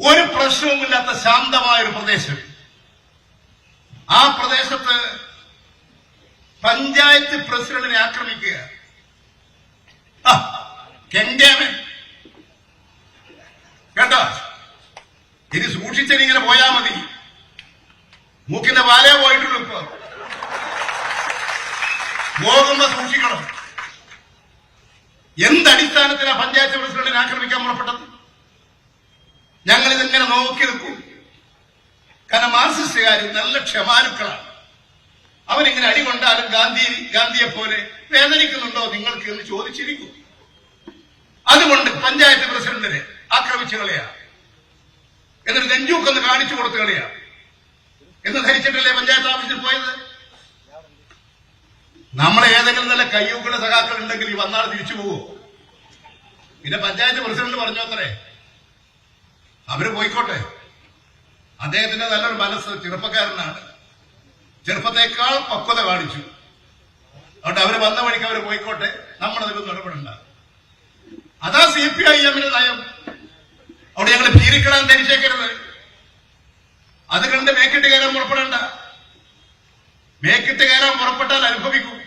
ഒരു പ്രശ്നവുമില്ലാത്ത ശാന്തമായ ഒരു പ്രദേശം. ആ പ്രദേശത്ത് പഞ്ചായത്ത് പ്രസിഡന്റിനെ ആക്രമിക്കുക. കെങ്കേമൻ കേട്ടോ? ഇനി സൂക്ഷിച്ചിങ്ങനെ പോയാ മതി. മൂക്കിന്റെ വാലേ പോയിട്ടുള്ളൂ ഇപ്പൊ. പോകുമ്പോ സൂക്ഷിക്കണം. എന്തടിസ്ഥാനത്തിലാ പഞ്ചായത്ത് പ്രസിഡന്റിനെ ആക്രമിക്കാൻ പുറപ്പെട്ടത്? ഞങ്ങൾ ഇതിങ്ങനെ നോക്കി നിൽക്കും കാരണം മാർസിസ്റ്റുകാർ നല്ല ക്ഷമാനുക്കളാണ് അവരിങ്ങനെ അടികൊണ്ടാലും ഗാന്ധി ഗാന്ധിയെ പോലെ വേദനിക്കുന്നുണ്ടോ നിങ്ങൾക്ക് എന്ന് ചോദിച്ചിരിക്കും. അതുകൊണ്ട് പഞ്ചായത്ത് പ്രസിഡന്റിനെ ആക്രമിച്ചു കളയാ എന്നിട്ട് നെഞ്ചൂക്കൊന്ന് കാണിച്ചു കൊടുത്തു കളയാ എന്ന് ധരിച്ചിട്ടല്ലേ പഞ്ചായത്ത് ഓഫീസിൽ പോയത്? നമ്മളെ ഏതെങ്കിലും നല്ല കയ്യൂക്കുള്ള സഖാക്കൾ ഉണ്ടെങ്കിൽ ഈ വന്നാൾ തിരിച്ചു പോവോ? പിന്നെ പഞ്ചായത്ത് പ്രസിഡന്റ് പറഞ്ഞു അത്രേ? അവർ പോയിക്കോട്ടെ. അദ്ദേഹത്തിന്റെ നല്ലൊരു മനസ്സ് ചെറുപ്പക്കാരനാണ്. ചെറുപ്പത്തേക്കാൾ പക്വത കാണിച്ചു. അതുകൊണ്ട് അവർ വന്ന വഴിക്ക് അവർ പോയിക്കോട്ടെ. നമ്മൾ അതിലൊന്നും ഇടപെടണ്ട. അതാ സി പി ഐ എമ്മിന്റെ നയം. അവിടെ ഞങ്ങൾ ഭീരിക്കിടാൻ ധരിച്ചേക്കരുത്. അത് കണ്ട് മേക്കിട്ട് കയറാൻ പുറപ്പെടേണ്ട. മേക്കിട്ട് കയറാൻ പുറപ്പെട്ടാൽ അനുഭവിക്കും.